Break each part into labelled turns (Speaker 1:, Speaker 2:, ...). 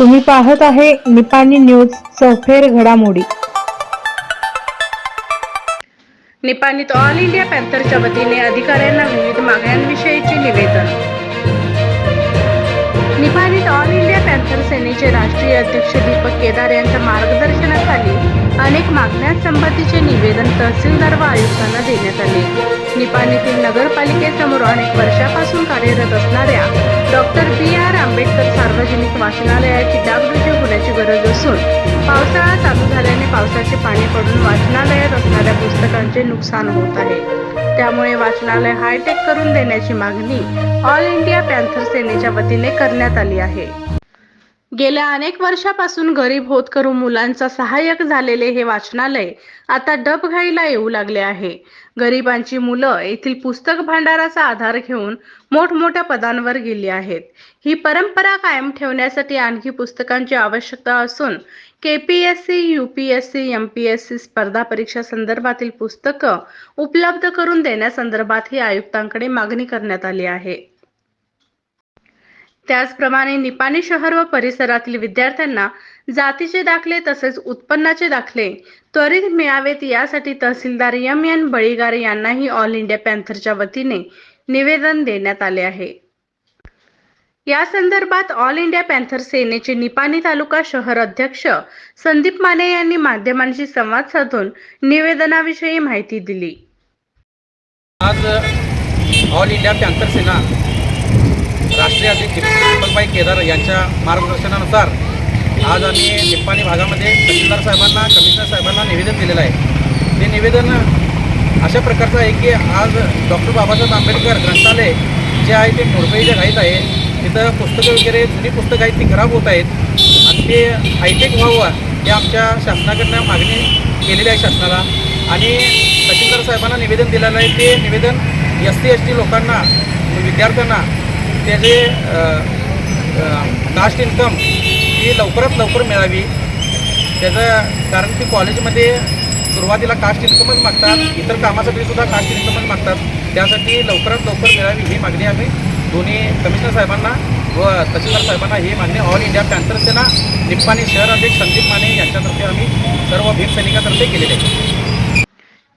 Speaker 1: तुम्ही पाहत आहे निपाणी न्यूज चौफेर घडामोडी.
Speaker 2: निपाणीत ऑल इंडिया पॅन्थरच्या वतीने अधिकाऱ्यांना विविध मागण्यांविषयीचे निवेदन. ऑल इंडिया पॅन्थर सेनेचे राष्ट्रीय अध्यक्ष दीपक केदार यांच्या मार्गदर्शनाखाली अनेक मागण्यांसंबंधीचे निवेदन तहसीलदार व आयुक्तांना देण्यात आले. निपाणीतील नगरपालिकेसमोर अनेक वर्षापासून कार्यरत असणाऱ्या डॉक्टर बी आर आंबेडकर सार्वजनिक वाचनालयाची डागडुजी होण्याची गरज असून पावसाळा चालू झाल्याने पावसाचे पाणी पडून वाचनालयात असणाऱ्या पुस्तकांचे नुकसान होत आहे. त्यामुळे वाचनालय हायटेक करून देण्याची मागणी ऑल इंडिया पॅन्थर सेनेच्या वतीने करण्यात आली आहे. गेल्या अनेक वर्षापासून गरीब होतकरू मुलांचा सहाय्यक झालेले हे वाचनालय आता डबघाईला येऊ लागले आहे. गरिबांची मुलं येथील पुस्तक भांडाराचा आधार घेऊन मोठमोठ्या पदांवर गेली आहेत. ही परंपरा कायम ठेवण्यासाठी आणखी पुस्तकांची आवश्यकता असून केपीएससी एस एमपीएससी स्पर्धा परीक्षा संदर्भातील पुस्तकं उपलब्ध करून देण्यासंदर्भात ही आयुक्तांकडे मागणी करण्यात आली आहे. त्याचप्रमाणे निपाणी शहर व परिसरातील विद्यार्थ्यांना जातीचे दाखले तसेच उत्पन्नाचे दाखले त्वरित मिळावेत यासाठी तहसीलदार एम एन बळीगार यांनाही ऑल इंडिया पॅन्थरच्या वतीने निवेदन देण्यात आले आहे. या संदर्भात ऑल इंडिया पॅन्थर सेनेचे निपाणी तालुका शहर अध्यक्ष संदीप माने यांनी माध्यमांशी संवाद साधून निवेदनाविषयी माहिती दिली.
Speaker 3: आज ऑल इंडिया पॅन्थर सेना राष्ट्रीय अध्यक्ष दीपकभाई केदार यांच्या मार्गदर्शनानुसार आज आम्ही निप्पाणी भागामध्ये तहसीलदार साहेबांना कमिशनर साहेबांना निवेदन दिलेलं आहे. ते निवेदन अशा प्रकारचं आहे की आज डॉक्टर बाबासाहेब आंबेडकर ग्रंथालय जे आहे ते मोरबईच्या घाईत आहे. तिथं पुस्तकं वगैरे जुनी पुस्तकं आहेत ती खराब होत आहेत. आणि ते हायटेक व्हावं हे आमच्या शासनाकडनं मागणी केलेली आहे शासनाला. आणि तहसीलदार साहेबांना निवेदन दिलेलं आहे. ते निवेदन एस टी एस टी लोकांना विद्यार्थ्यांना त्याचे कास्ट इन्कम ही लवकरात लवकर मिळावी. त्याचं कारण की कॉलेजमध्ये सुरुवातीला कास्ट इन्कमच मागतात इतर कामासाठी सुद्धा कास्ट इन्कमच मागतात. त्यासाठी लवकरात लवकर मिळावी ही मागणी आम्ही दोन्ही कमिशनर साहेबांना व तहसीलदार साहेबांना ही मागणी all India panther Sena Nippani शहर अध्यक्ष संदीप माने यांच्यातर्फे आम्ही सर्व भीम सैनिकातर्फे केलेले आहे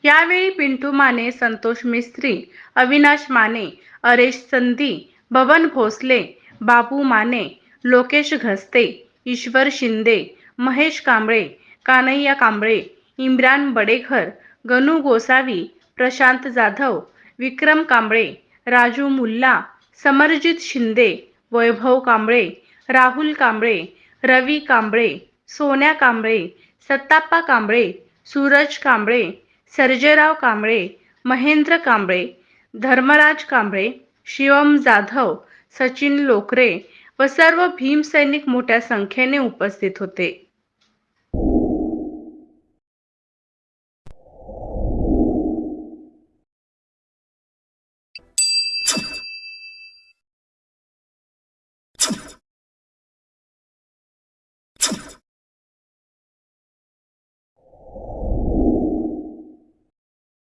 Speaker 2: यावेळी पिंटू माने संतोष मिस्त्री अविनाश माने अरेश संधी बबन भोसले बाबू माने लोकेश घस्ते ईश्वर शिंदे महेश कांबळे कानैया कांबळे इम्रान बडेघर गनू गोसावी प्रशांत जाधव विक्रम कांबळे राजू मुल्ला समरजित शिंदे वैभव कांबळे राहुल कांबळे रवी कांबळे सोन्या कांबळे सत्ताप्पा कांबळे सूरज कांबळे सर्जेराव कांबळे महेंद्र कांबळे धर्मराज कांबळे शिवम जाधव सचिन लोकरे व सर्व भीमसैनिक मोठ्या संख्येने उपस्थित होते.